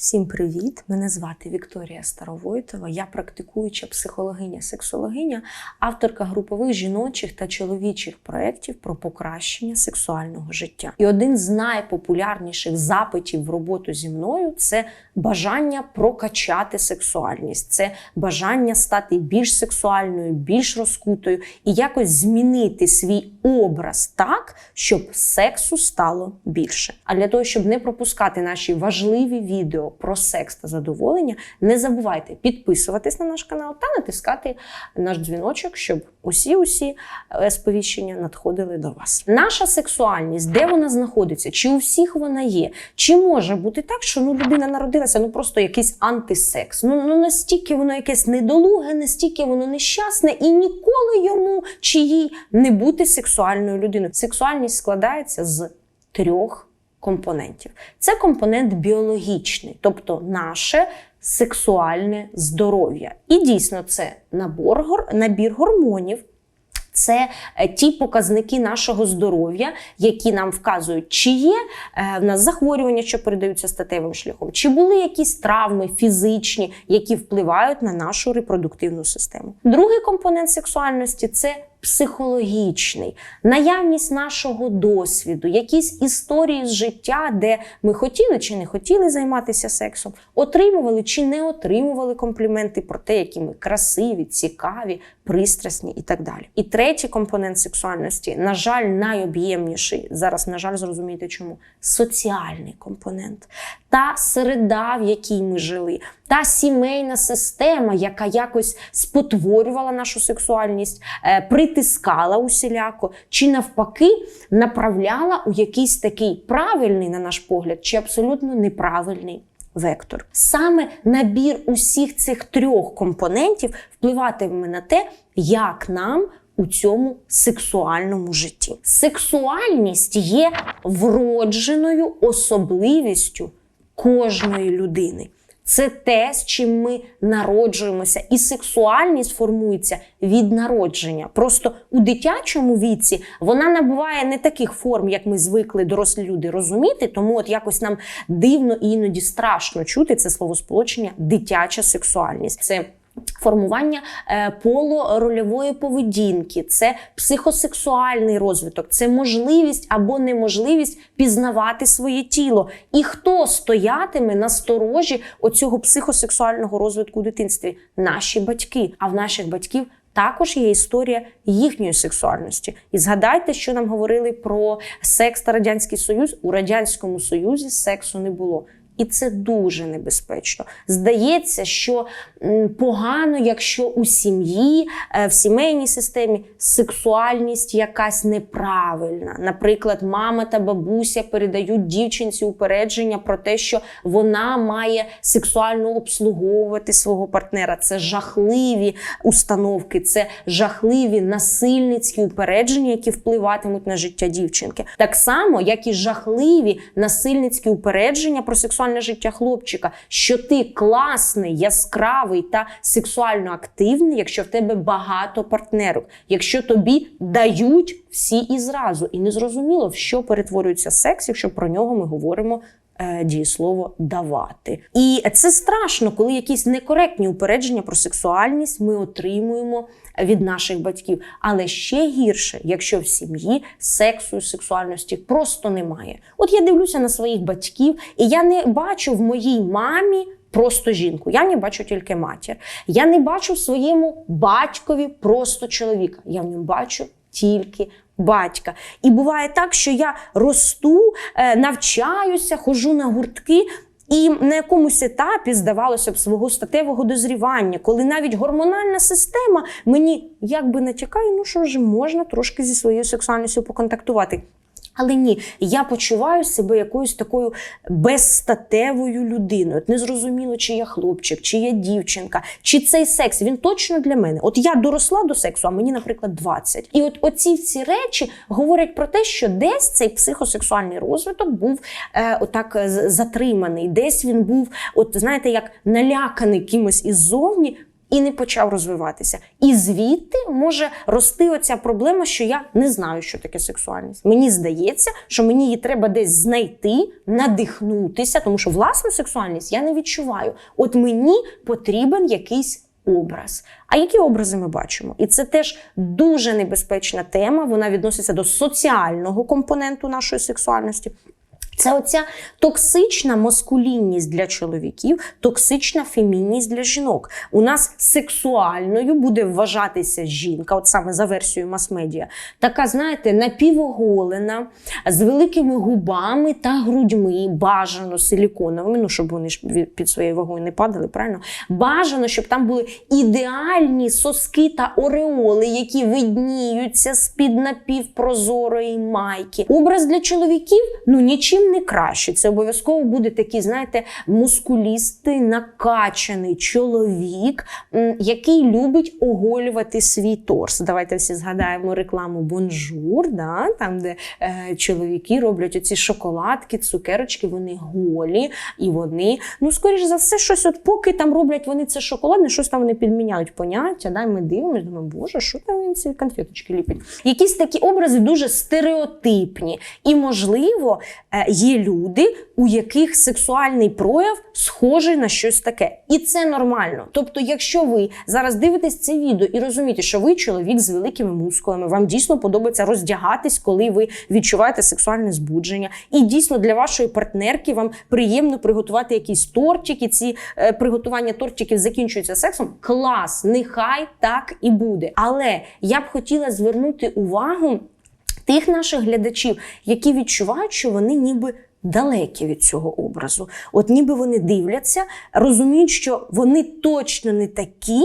Всім привіт! Мене звати Вікторія Старовойтова. Я практикуюча психологиня, сексологиня, авторка групових жіночих та чоловічих проєктів про покращення сексуального життя. І один з найпопулярніших запитів в роботу зі мною це бажання прокачати сексуальність, це бажання стати більш сексуальною, більш розкутою і якось змінити свій образ так, щоб сексу стало більше. А для того, щоб не пропускати наші важливі відео про секс та задоволення, не забувайте підписуватись на наш канал та натискати наш дзвіночок, щоб усі усі сповіщення надходили до вас. Наша сексуальність, де вона знаходиться? Чи у всіх вона є? Чи може бути так, що ну людина народилася ну просто якийсь антисекс? Ну, ну настільки воно якесь недолуге, настільки воно нещасне, і ніколи йому чи їй не бути сексуальною людиною. Сексуальність складається з трьох компонентів. Це компонент біологічний, тобто наше сексуальне здоров'я. І дійсно це набор, набір гормонів. Це е, ті показники нашого здоров'я, які нам вказують, чи є е, в нас захворювання, що передаються статевим шляхом, чи були якісь травми фізичні, які впливають на нашу репродуктивну систему. Другий компонент сексуальності це психологічний, наявність нашого досвіду, якісь історії з життя, де ми хотіли чи не хотіли займатися сексом, отримували чи не отримували компліменти про те, які ми красиві, цікаві, пристрасні і так далі. І третій компонент сексуальності, на жаль, найоб'ємніший. Зараз, на жаль, зрозумієте чому соціальний компонент. Та середа, в якій ми жили, та сімейна система, яка якось спотворювала нашу сексуальність, е, притискала усіляко, чи навпаки направляла у якийсь такий правильний, на наш погляд, чи абсолютно неправильний. Вектор саме набір усіх цих трьох компонентів впливатиме на те, як нам у цьому сексуальному житті. Сексуальність є вродженою особливістю кожної людини. Це те, з чим ми народжуємося, і сексуальність формується від народження. Просто у дитячому віці вона набуває не таких форм, як ми звикли дорослі люди розуміти. Тому от якось нам дивно і іноді страшно чути це словосполучення дитяча сексуальність. Це Формування е, полурольової поведінки, це психосексуальний розвиток, це можливість або неможливість пізнавати своє тіло. І хто стоятиме на сторожі оцього психосексуального розвитку у дитинстві? Наші батьки. А в наших батьків також є історія їхньої сексуальності. І згадайте, що нам говорили про секс та радянський союз. У радянському союзі сексу не було. І це дуже небезпечно. Здається, що погано, якщо у сім'ї, е, в сімейній системі сексуальність якась неправильна. Наприклад, мама та бабуся передають дівчинці упередження про те, що вона має сексуально обслуговувати свого партнера. Це жахливі установки, це жахливі насильницькі упередження, які впливатимуть на життя дівчинки. Так само, як і жахливі насильницькі упередження про сексуальне життя хлопчика, що ти класний, яскравий та сексуально активний, якщо в тебе багато партнерок, якщо тобі дають всі і зразу, і не зрозуміло, в що перетворюється секс, якщо про нього ми говоримо. Е, Дієслово давати. І це страшно, коли якісь некоректні упередження про сексуальність ми отримуємо від наших батьків. Але ще гірше, якщо в сім'ї сексу і сексуальності просто немає. От я дивлюся на своїх батьків, і я не бачу в моїй мамі. Просто жінку, я не бачу тільки матір. Я не бачу в своєму батькові просто чоловіка. Я в ньому бачу тільки батька. І буває так, що я росту, е, навчаюся, ходжу на гуртки. І на якомусь етапі, здавалося б, свого статевого дозрівання, коли навіть гормональна система мені якби натякає, ну що ж, можна трошки зі своєю сексуальністю поконтактувати. Але ні, я почуваю себе якоюсь такою безстатевою людиною. От незрозуміло, чи я хлопчик, чи я дівчинка, чи цей секс він точно для мене. От я доросла до сексу, а мені, наприклад, 20. І от оці всі речі говорять про те, що десь цей психосексуальний розвиток був е, отак затриманий, десь він був, от знаєте, як наляканий кимось іззовні. І не почав розвиватися. І звідти може рости оця проблема, що я не знаю, що таке сексуальність. Мені здається, що мені її треба десь знайти, надихнутися, тому що власну сексуальність я не відчуваю. От мені потрібен якийсь. Образ. А які образи ми бачимо? І це теж дуже небезпечна тема. Вона відноситься до соціального компоненту нашої сексуальності. Це оця токсична маскулінність для чоловіків, токсична фемінність для жінок. У нас сексуальною буде вважатися жінка, от саме за версією мас-медіа, така, знаєте, напівоголена, з великими губами та грудьми, бажано силіконовими, ну щоб вони ж під своєю вагою не падали, правильно? Бажано, щоб там були ідеальні соски та ореоли, які видніються з-під напівпрозорої майки. Образ для чоловіків ну нічим не краще. Це обов'язково буде такий, знаєте, мускулістий, накачаний чоловік, який любить оголювати свій торс. Давайте всі згадаємо рекламу Бонжур, да? там, де е, чоловіки роблять оці шоколадки, цукерочки, вони голі, і вони, ну, скоріш за все, щось, от поки там роблять вони це шоколадне, щось там вони підміняють поняття. Да? Ми дивимося, думаємо, боже, що там він ці конфеточки ліпить. Якісь такі образи дуже стереотипні. І, можливо, е, є люди, у яких сексуальний прояв схожий на щось таке. І це нормально. Тобто, якщо ви зараз дивитесь це відео і розумієте, що ви чоловік з великими мускулами, вам дійсно подобається роздягатись, коли ви відчуваєте сексуальне збудження, і дійсно для вашої партнерки вам приємно приготувати якийсь тортик, і ці е, приготування тортиків закінчуються сексом. Клас, нехай так і буде. Але я б хотіла звернути увагу тих наших глядачів, які відчувають, що вони ніби. Далекі від цього образу, от ніби вони дивляться, розуміють, що вони точно не такі,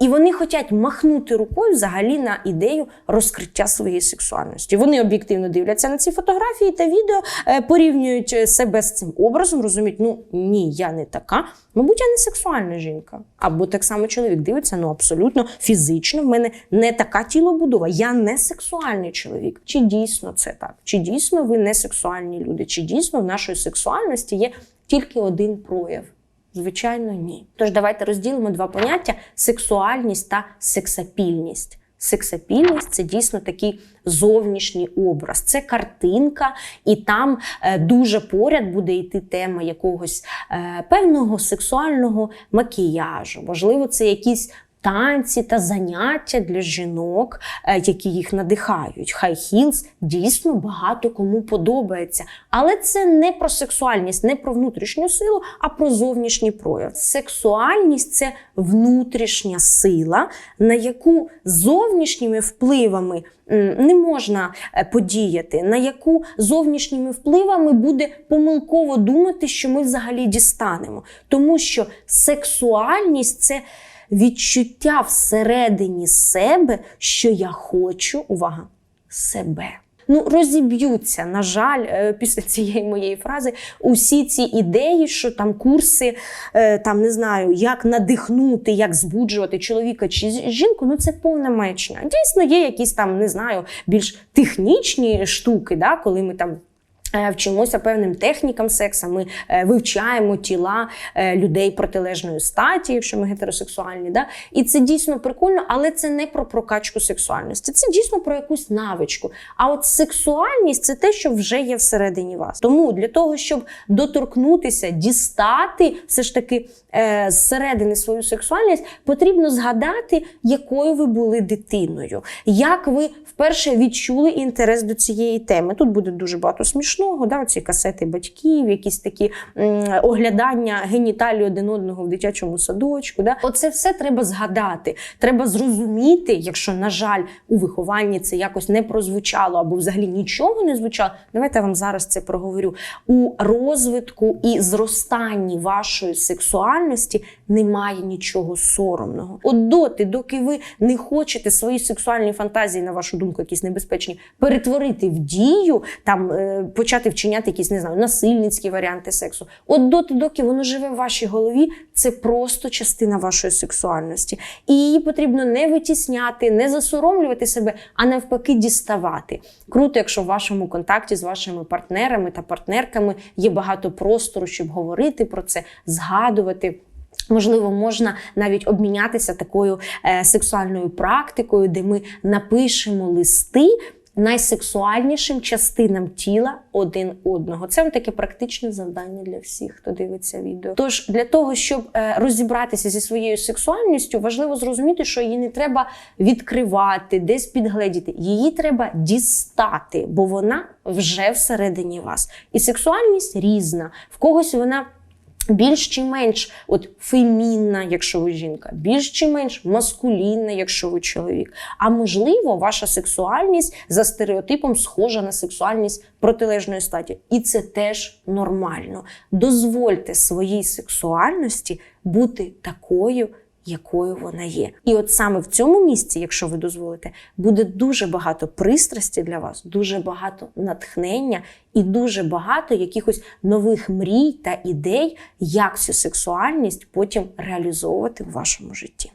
і вони хочуть махнути рукою взагалі на ідею розкриття своєї сексуальності. Вони об'єктивно дивляться на ці фотографії та відео, е, порівнюють е, себе з цим образом, розуміють, ну ні, я не така. Мабуть, я не сексуальна жінка. Або так само чоловік дивиться, ну абсолютно фізично. В мене не така тілобудова. Я не сексуальний чоловік. Чи дійсно це так? Чи дійсно ви не сексуальні люди? Чи дійсно в нашої сексуальності є тільки один прояв? Звичайно, ні. Тож давайте розділимо два поняття: сексуальність та сексапільність. Сексапільність це дійсно такий зовнішній образ, це картинка, і там е, дуже поряд буде йти тема якогось е, певного сексуального макіяжу. Можливо, це якісь танці та заняття для жінок, е, які їх надихають. Хай хілс дійсно багато кому подобається. Але це не про сексуальність, не про внутрішню силу, а про зовнішній прояв. Сексуальність це внутрішня сила, на яку зовнішніми впливами не можна е, подіяти, на яку зовнішніми впливами буде помилково думати, що ми взагалі дістанемо. Тому що сексуальність це відчуття всередині себе, що я хочу, увага, себе. Ну, розіб'ються, на жаль, е, після цієї моєї фрази усі ці ідеї, що там курси, е, там не знаю, як надихнути, як збуджувати чоловіка чи жінку, ну це повна маячня. Дійсно, є якісь там, не знаю, більш технічні штуки, да, коли ми там. Е, Вчимося певним технікам секса, ми е, вивчаємо тіла е, людей протилежної статі, якщо ми гетеросексуальні. Да? І це дійсно прикольно, але це не про прокачку сексуальності. Це дійсно про якусь навичку. А от сексуальність це те, що вже є всередині вас. Тому для того, щоб доторкнутися, дістати все ж таки зсередини свою сексуальність, потрібно згадати, якою ви були дитиною, як ви вперше відчули інтерес до цієї теми. Тут буде дуже багато смішного, да, ці касети батьків, якісь такі оглядання геніталії один одного в дитячому садочку. Да. Оце все треба згадати. Треба зрозуміти, якщо, на жаль, у вихованні це якось не прозвучало або взагалі нічого не звучало. Давайте я вам зараз це проговорю. У розвитку і зростанні вашої сексуальності немає нічого соромного. От доти, доки ви не хочете свої сексуальні фантазії, на вашу думку, якісь небезпечні, перетворити в дію, там е, почати вчиняти якісь не знаю, насильницькі варіанти сексу. От доти, доки воно живе в вашій голові, це просто частина вашої сексуальності. І її потрібно не витісняти, не засоромлювати себе, а навпаки, діставати. Круто, якщо в вашому контакті з вашими партнерами та партнерками є багато простору, щоб говорити про це, згадувати. Можливо, можна навіть обмінятися такою е, сексуальною практикою, де ми напишемо листи найсексуальнішим частинам тіла один одного. Це таке практичне завдання для всіх, хто дивиться відео. Тож для того, щоб е, розібратися зі своєю сексуальністю, важливо зрозуміти, що її не треба відкривати, десь підгледіти. Її треба дістати, бо вона вже всередині вас. І сексуальність різна. В когось вона більш чи менш от фемінна, якщо ви жінка, більш чи менш маскулінна, якщо ви чоловік. А можливо, ваша сексуальність за стереотипом схожа на сексуальність протилежної статі. І це теж нормально. Дозвольте своїй сексуальності бути такою. Якою вона є, і от саме в цьому місці, якщо ви дозволите, буде дуже багато пристрасті для вас, дуже багато натхнення і дуже багато якихось нових мрій та ідей, як цю сексуальність потім реалізовувати в вашому житті.